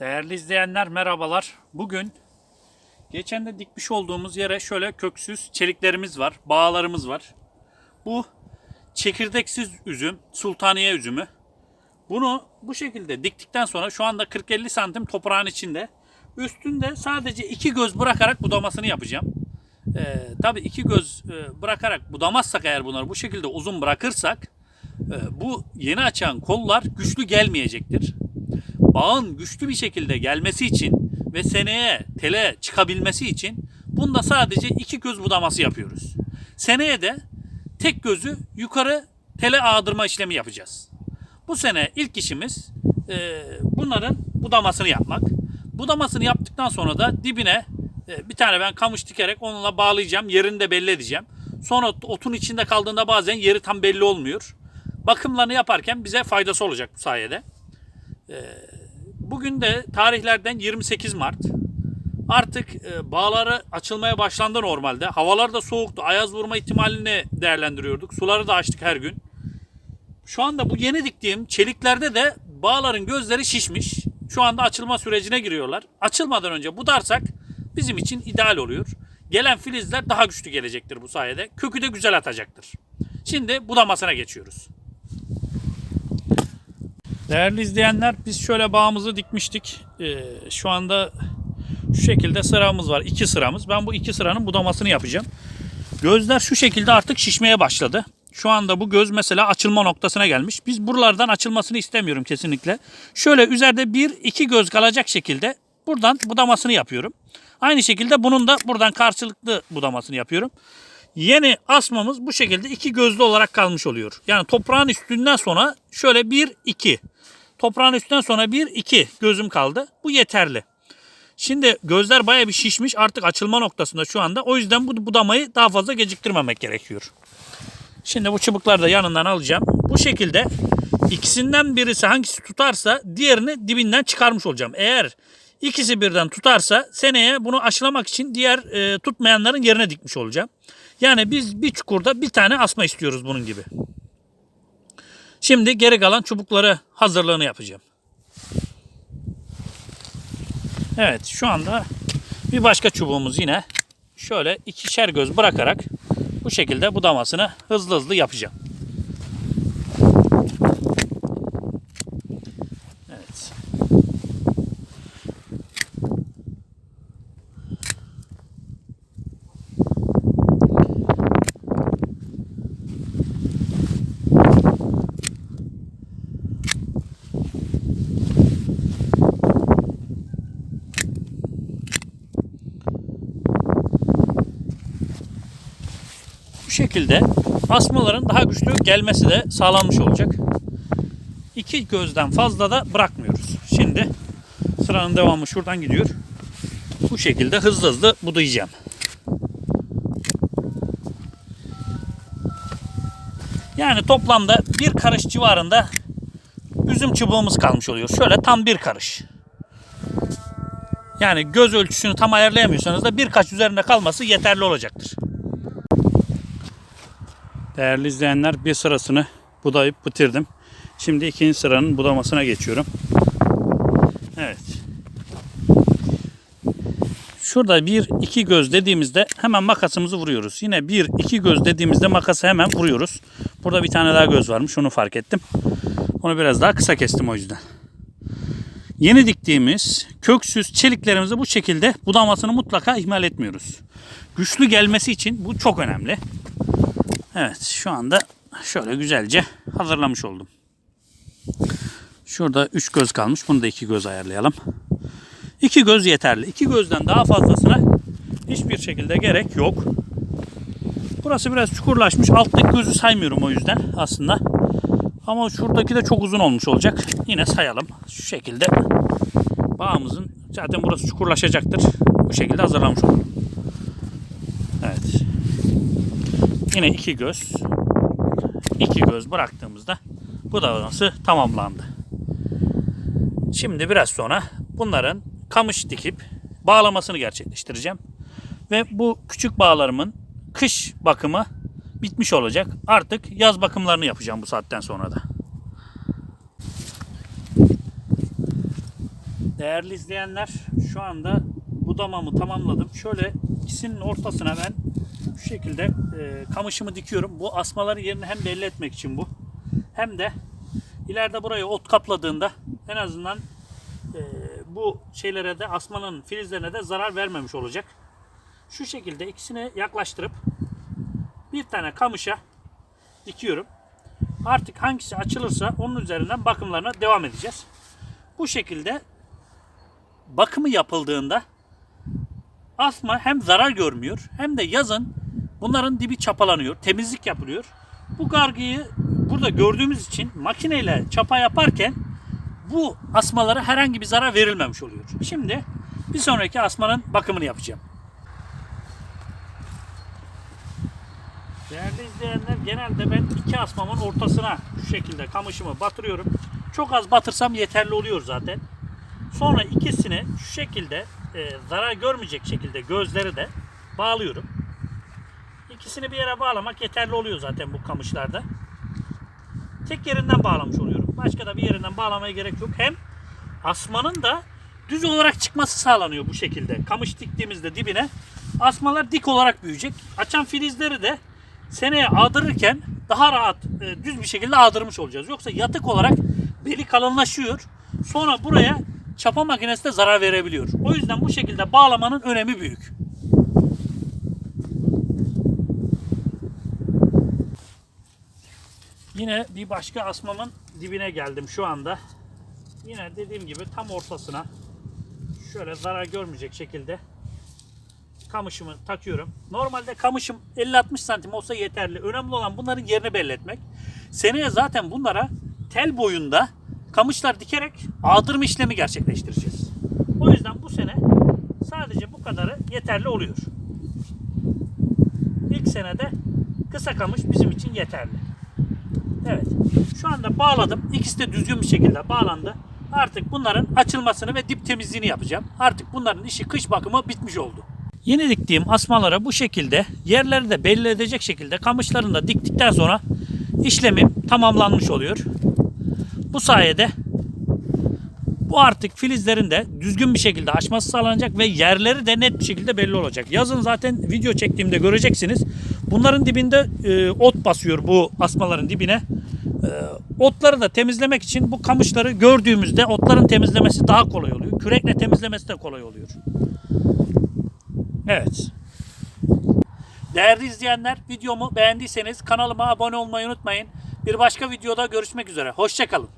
Değerli izleyenler merhabalar. Bugün geçen de dikmiş olduğumuz yere şöyle köksüz çeliklerimiz var, bağlarımız var. Bu çekirdeksiz üzüm, sultaniye üzümü. Bunu bu şekilde diktikten sonra şu anda 40-50 santim toprağın içinde. Üstünde sadece iki göz bırakarak budamasını yapacağım. Ee, tabii iki göz e, bırakarak budamazsak eğer bunları bu şekilde uzun bırakırsak e, bu yeni açan kollar güçlü gelmeyecektir bağın güçlü bir şekilde gelmesi için ve seneye tele çıkabilmesi için bunda sadece iki göz budaması yapıyoruz. Seneye de tek gözü yukarı tele ağdırma işlemi yapacağız. Bu sene ilk işimiz e, bunların budamasını yapmak. Budamasını yaptıktan sonra da dibine e, bir tane ben kamış dikerek onunla bağlayacağım. Yerini de belli edeceğim. Sonra otun içinde kaldığında bazen yeri tam belli olmuyor. Bakımlarını yaparken bize faydası olacak bu sayede. Bugün de tarihlerden 28 Mart. Artık e, bağları açılmaya başlandı normalde. Havalar da soğuktu. Ayaz vurma ihtimalini değerlendiriyorduk. Suları da açtık her gün. Şu anda bu yeni diktiğim çeliklerde de bağların gözleri şişmiş. Şu anda açılma sürecine giriyorlar. Açılmadan önce budarsak bizim için ideal oluyor. Gelen filizler daha güçlü gelecektir bu sayede. Kökü de güzel atacaktır. Şimdi budamasına geçiyoruz. Değerli izleyenler biz şöyle bağımızı dikmiştik. Ee, şu anda şu şekilde sıramız var. iki sıramız. Ben bu iki sıranın budamasını yapacağım. Gözler şu şekilde artık şişmeye başladı. Şu anda bu göz mesela açılma noktasına gelmiş. Biz buralardan açılmasını istemiyorum kesinlikle. Şöyle üzerinde bir iki göz kalacak şekilde buradan budamasını yapıyorum. Aynı şekilde bunun da buradan karşılıklı budamasını yapıyorum. Yeni asmamız bu şekilde iki gözlü olarak kalmış oluyor. Yani toprağın üstünden sonra şöyle bir iki. Toprağın üstünden sonra bir iki gözüm kaldı. Bu yeterli. Şimdi gözler baya bir şişmiş artık açılma noktasında şu anda. O yüzden bu budamayı daha fazla geciktirmemek gerekiyor. Şimdi bu çubukları da yanından alacağım. Bu şekilde ikisinden birisi hangisi tutarsa diğerini dibinden çıkarmış olacağım. Eğer ikisi birden tutarsa seneye bunu aşılamak için diğer e, tutmayanların yerine dikmiş olacağım. Yani biz bir çukurda bir tane asma istiyoruz bunun gibi. Şimdi geri kalan çubukları hazırlığını yapacağım. Evet şu anda bir başka çubuğumuz yine şöyle ikişer göz bırakarak bu şekilde budamasını hızlı hızlı yapacağım. Evet. Bu şekilde asmaların daha güçlü gelmesi de sağlanmış olacak. İki gözden fazla da bırakmıyoruz. Şimdi sıranın devamı şuradan gidiyor. Bu şekilde hızlı hızlı budayacağım. Yani toplamda bir karış civarında üzüm çubuğumuz kalmış oluyor. Şöyle tam bir karış. Yani göz ölçüsünü tam ayarlayamıyorsanız da birkaç üzerinde kalması yeterli olacaktır. Değerli izleyenler bir sırasını budayıp bitirdim. Şimdi ikinci sıranın budamasına geçiyorum. Evet. Şurada bir iki göz dediğimizde hemen makasımızı vuruyoruz. Yine bir iki göz dediğimizde makası hemen vuruyoruz. Burada bir tane daha göz varmış onu fark ettim. Onu biraz daha kısa kestim o yüzden. Yeni diktiğimiz köksüz çeliklerimizi bu şekilde budamasını mutlaka ihmal etmiyoruz. Güçlü gelmesi için bu çok önemli. Evet şu anda şöyle güzelce hazırlamış oldum. Şurada 3 göz kalmış. Bunu da 2 göz ayarlayalım. 2 göz yeterli. 2 gözden daha fazlasına hiçbir şekilde gerek yok. Burası biraz çukurlaşmış. Alttaki gözü saymıyorum o yüzden aslında. Ama şuradaki de çok uzun olmuş olacak. Yine sayalım. Şu şekilde bağımızın zaten burası çukurlaşacaktır. Bu şekilde hazırlamış oldum. Evet. Yine iki göz. iki göz bıraktığımızda bu davranışı tamamlandı. Şimdi biraz sonra bunların kamış dikip bağlamasını gerçekleştireceğim. Ve bu küçük bağlarımın kış bakımı bitmiş olacak. Artık yaz bakımlarını yapacağım bu saatten sonra da. Değerli izleyenler şu anda budamamı tamamladım. Şöyle ikisinin ortasına ben şu şekilde e, kamışımı dikiyorum. Bu asmaların yerini hem belli etmek için bu. Hem de ileride buraya ot kapladığında en azından e, bu şeylere de asmanın filizlerine de zarar vermemiş olacak. Şu şekilde ikisini yaklaştırıp bir tane kamışa dikiyorum. Artık hangisi açılırsa onun üzerinden bakımlarına devam edeceğiz. Bu şekilde bakımı yapıldığında asma hem zarar görmüyor hem de yazın bunların dibi çapalanıyor, temizlik yapılıyor. Bu gargıyı burada gördüğümüz için makineyle çapa yaparken bu asmalara herhangi bir zarar verilmemiş oluyor. Şimdi bir sonraki asmanın bakımını yapacağım. Değerli izleyenler genelde ben iki asmamın ortasına şu şekilde kamışımı batırıyorum. Çok az batırsam yeterli oluyor zaten. Sonra ikisini şu şekilde e, zarar görmeyecek şekilde gözleri de bağlıyorum. İkisini bir yere bağlamak yeterli oluyor zaten bu kamışlarda. Tek yerinden bağlamış oluyorum. Başka da bir yerinden bağlamaya gerek yok. Hem asmanın da düz olarak çıkması sağlanıyor bu şekilde. Kamış diktiğimizde dibine asmalar dik olarak büyüyecek. Açan filizleri de seneye ağdırırken daha rahat e, düz bir şekilde ağdırmış olacağız. Yoksa yatık olarak beli kalınlaşıyor. Sonra buraya çapa makinesi de zarar verebiliyor. O yüzden bu şekilde bağlamanın önemi büyük. Yine bir başka asmamın dibine geldim şu anda. Yine dediğim gibi tam ortasına şöyle zarar görmeyecek şekilde kamışımı takıyorum. Normalde kamışım 50-60 santim olsa yeterli. Önemli olan bunların yerini belli etmek. Seneye zaten bunlara tel boyunda kamışlar dikerek ağdırma işlemi gerçekleştireceğiz. O yüzden bu sene sadece bu kadarı yeterli oluyor. İlk senede kısa kamış bizim için yeterli. Evet. Şu anda bağladım. İkisi de düzgün bir şekilde bağlandı. Artık bunların açılmasını ve dip temizliğini yapacağım. Artık bunların işi kış bakımı bitmiş oldu. Yeni diktiğim asmalara bu şekilde yerleri de belli edecek şekilde kamışlarını da diktikten sonra işlemim tamamlanmış oluyor. Bu sayede bu artık filizlerin de düzgün bir şekilde açması sağlanacak ve yerleri de net bir şekilde belli olacak. Yazın zaten video çektiğimde göreceksiniz. Bunların dibinde e, ot basıyor bu asmaların dibine. E, otları da temizlemek için bu kamışları gördüğümüzde otların temizlemesi daha kolay oluyor. Kürekle temizlemesi de kolay oluyor. Evet. Değerli izleyenler videomu beğendiyseniz kanalıma abone olmayı unutmayın. Bir başka videoda görüşmek üzere. Hoşçakalın.